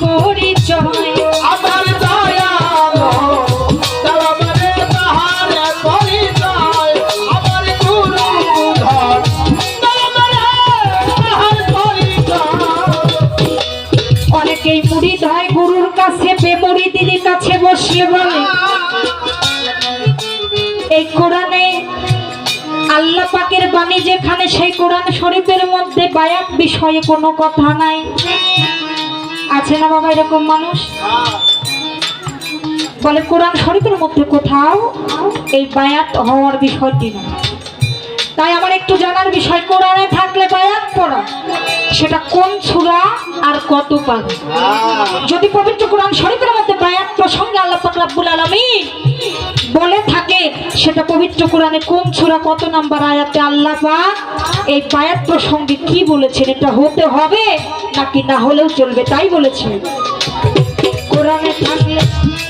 পরিচয়। আমার অনেকেই মুড়ি ধয় গুরুর কাছে বেমুড়ি দিদির কাছে বসলে বলে এই কোরআনে আল্লাহ পাকের বাণী যেখানে সেই কোরআন শরীফের মধ্যে বায়াত বিষয়ে কোনো কথা নাই। আছে না বাবা এরকম মানুষ? বলে, কোরআন শরীফের মধ্যে কোথাও এই বায়াত হওয়ার বিষয়টি না। তাই আমার একটু জানার বিষয়, কোরআনে থাকলে বায়াত পড়া, সেটা কোন সূরা আর কত পার যদি পবিত্র কোরআন শরীফের মধ্যে বায়াত প্রসঙ্গে আল্লাহ পাক রাব্বুল আলামিন বলে থাকে, সেটা পবিত্র কোরআনে কোন সূরা, কত নাম্বার আয়াতে আল্লাহ পাক এই বায়াত প্রসঙ্গে কি বলেছেন, এটা হতে হবে? নাকি না হলেও চলবে তাই বলেছে কোরআনে থাকলে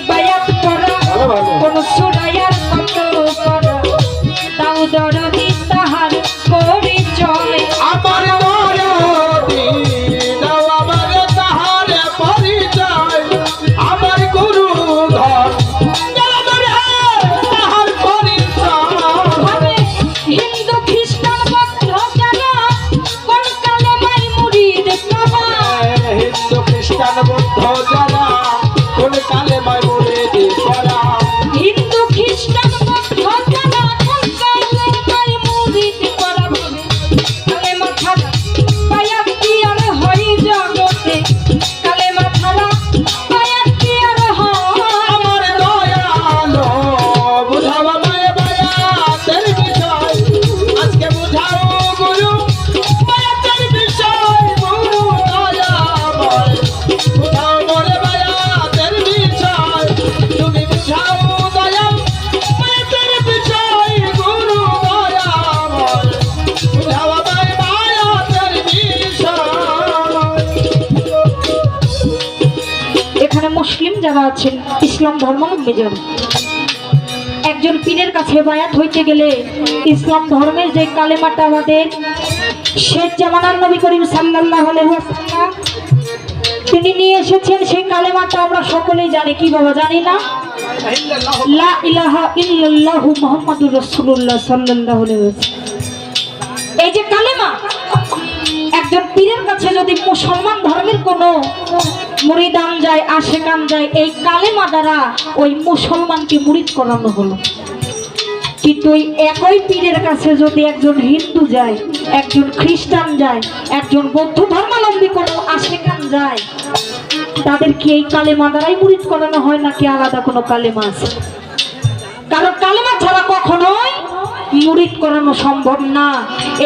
বায়াত ভালো। কোন সূরায়ার কোন যারা আছেন, ইসলাম ধর্মাবলম্বী যারা একজন পীরের কাছে বায়াত হইতে গেলে ইসলাম ধর্মের যে কালেমাটা আমাদের শেখ জামানার নবী করিম ওয়াসাল্লাম তিনি নিয়ে এসেছেন, সেই কালেমাটা আমরা সকলেই জানি। কি বাবা, জানি না? লা ইলাহা ইল্লাল্লাহু মুহাম্মাদুর রাসূলুল্লাহ সাল্লাল্লাহু আলাইহি এই যে কালেমা একজন পীরের কাছে যদি মুসলমান ধর্মের কোনো মুরিদান যায়, আশেকান যায়, এই কালেমা দ্বারা ওই মুসলমানকে মুরিদ করানো হলো। কিন্তু ওই একই পীরের কাছে যদি একজন হিন্দু যায়, একজন খ্রিস্টান যায়, একজন বৌদ্ধ ধর্মাবলম্বী কোনো আশেকান যায় তাদের কি এই কালেমা দ্বারাই মুরিদ করানো হয় নাকি আলাদা কোনো কালেমা আছে? কারণ কালেমা ছাড়া কখনোই মুরিদ করানো সম্ভব না।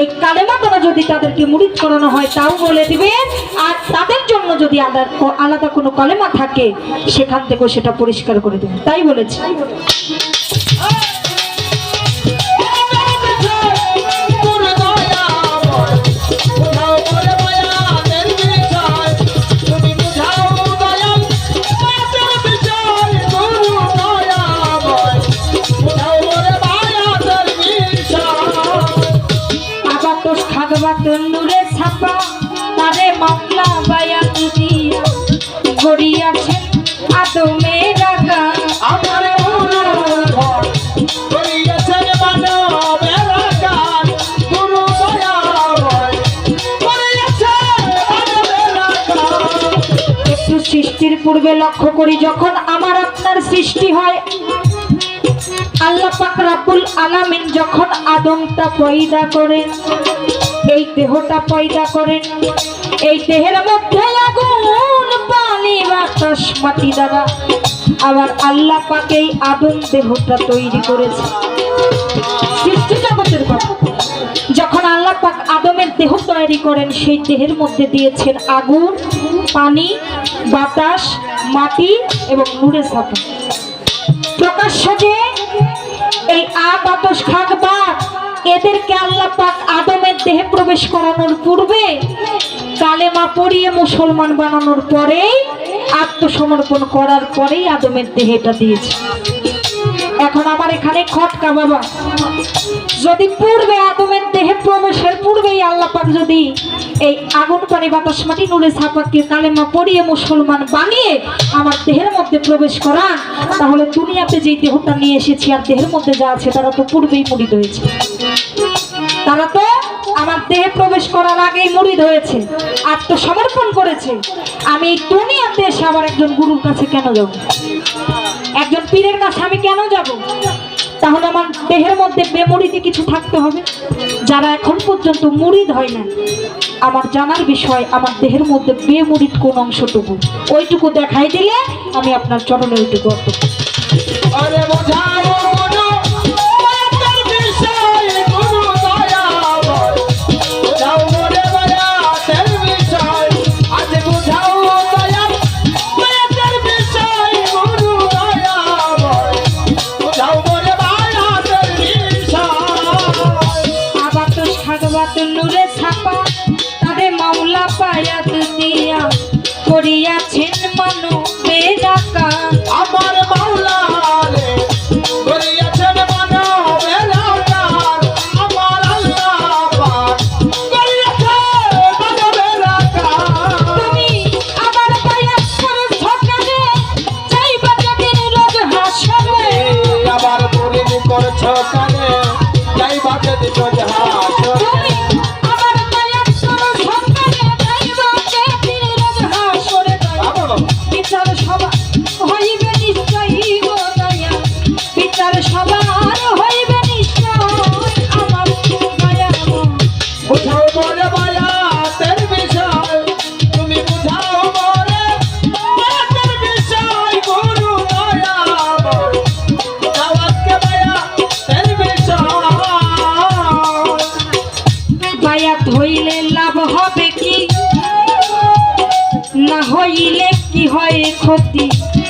এই কালেমা দ্বারা যদি তাদেরকে মুরিদ করানো হয়, তাও বলে দিবে, আর তাদের জন্য যদি আলাদা কোনো কালেমা থাকে, সেখান থেকেও সেটা পরিষ্কার করে দেবে। তাই বলেছে। সৃষ্টির পূর্বে লক্ষ্য করি, যখন আমার আপনার সৃষ্টি হয়, আল্লাহ পাক আলামিন যখন আদমটা পয়দা করেন, এই দেহটা পয়দা করেন, এই দেহের মধ্যে আগুন, পানি বাতাস মাটি দ্বারা আবার আল্লাহ পাক এই আদম দেহটা তৈরি করেছে সৃষ্টি জগতের কথা। যখন আল্লাহ পাক আদমের দেহ তৈরি করেন, সেই দেহের মধ্যে দিয়েছেন আগুন, পানি, বাতাস, মাটি এবং নুড়ে সাপা প্রকাশ্য যে এই আ বাতাস খাক বাত এদেরকে আল্লাহ পাক আদমের দেহে প্রবেশ করানোর পূর্বে কালেমা পড়িয়ে মুসলমান বানানোর পরেই আত্মসমর্পণ করার পরেই আদমের দেহে এটা দিয়েছে। এখন আমার এখানে খটকা বাবা। যদি পূর্বে আদমের দেহে প্রবেশের পূর্বেই আল্লাহ পাক যদি এই আগুন, পানি, বাতাস, মাটি, নুরে সাপাককে কালেমা পড়িয়ে মুসলমান বানিয়ে আমার দেহের মধ্যে প্রবেশ করান, তাহলে দুনিয়াতে যেই দেহটা নিয়ে এসেছি আর দেহের মধ্যে যা আছে তারা তো পূর্বেই মুড়িদ হয়েছে। তারা তো আমার দেহে প্রবেশ করার আগেই মুড়িদ হয়েছে আত্মসমর্পণ করেছে। আমি দুনিয়াতে এসে আবার একজন গুরুর কাছে কেন যাব? একজন পীরের কাছে আমি কেন যাব? তাহলে আমার দেহের মধ্যে মেমোরিতে কিছু থাকতে হবে। যারা এখন পর্যন্ত মুড়িদ হয় না আমার জানার বিষয়, আমার দেহের মধ্যে বেমুড়িদ কোন অংশটুকু। ওইটুকু দেখাই দিলে আমি আপনার চরণে ওইটুকু অর্থ যাই বাজে ক্ষতি প্রথম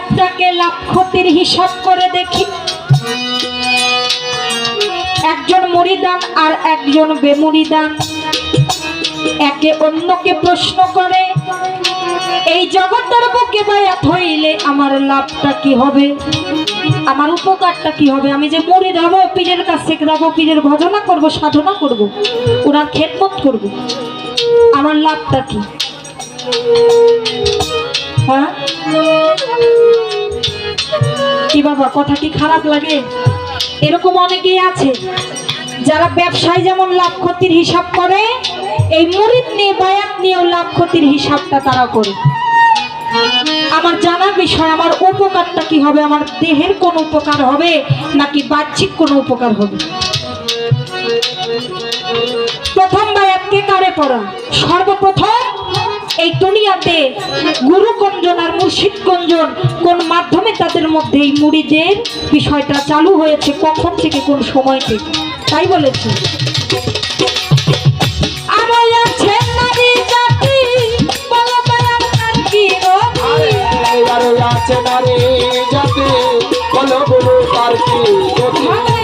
বায়াতটাকে লাভ ক্ষতির হিসাব করে দেখি। একজন মরিদান আর একজন বেমরিদান একে অন্যকে প্রশ্ন করে, এই জগতের বুকে বায়াত হইলে আমার লাভটা কি হবে? আমার উপকারটা কি হবে? আমি যে মরিদ হব পীরের কাছে যাব পীরের ভজনা করব, সাধনা করব, ওনার খেদমত করব, আমার লাভটা কি? হ্যাঁ? কি বাবা, কথা কি খারাপ লাগে? এরকম অনেকেই আছে, যারা ব্যবসায় যেমন লাভ ক্ষতির হিসাব করে, এই নিয়ে, বায়াত নিয়েও লাভ ক্ষতির হিসাবটা তারা করে। আমার জানার বিষয়, আমার উপকারটা কি হবে? আমার দেহের কোন উপকার হবে, নাকি বাহ্যিক কোনো উপকার হবে? প্রথম বায়াতকে কারে পড়া? সর্বপ্রথম এই দুনিয়াতে গুরু কঞ্জন আর মুর্শিদ কঞ্জন কোন মাধ্যমে তাদের মধ্যে এই মুড়িদের বিষয়টা চালু হয়েছে কখন থেকে কোন সময় থেকে? তাই বলেছে। আছে নারী জাতি, বলো বলো তার কি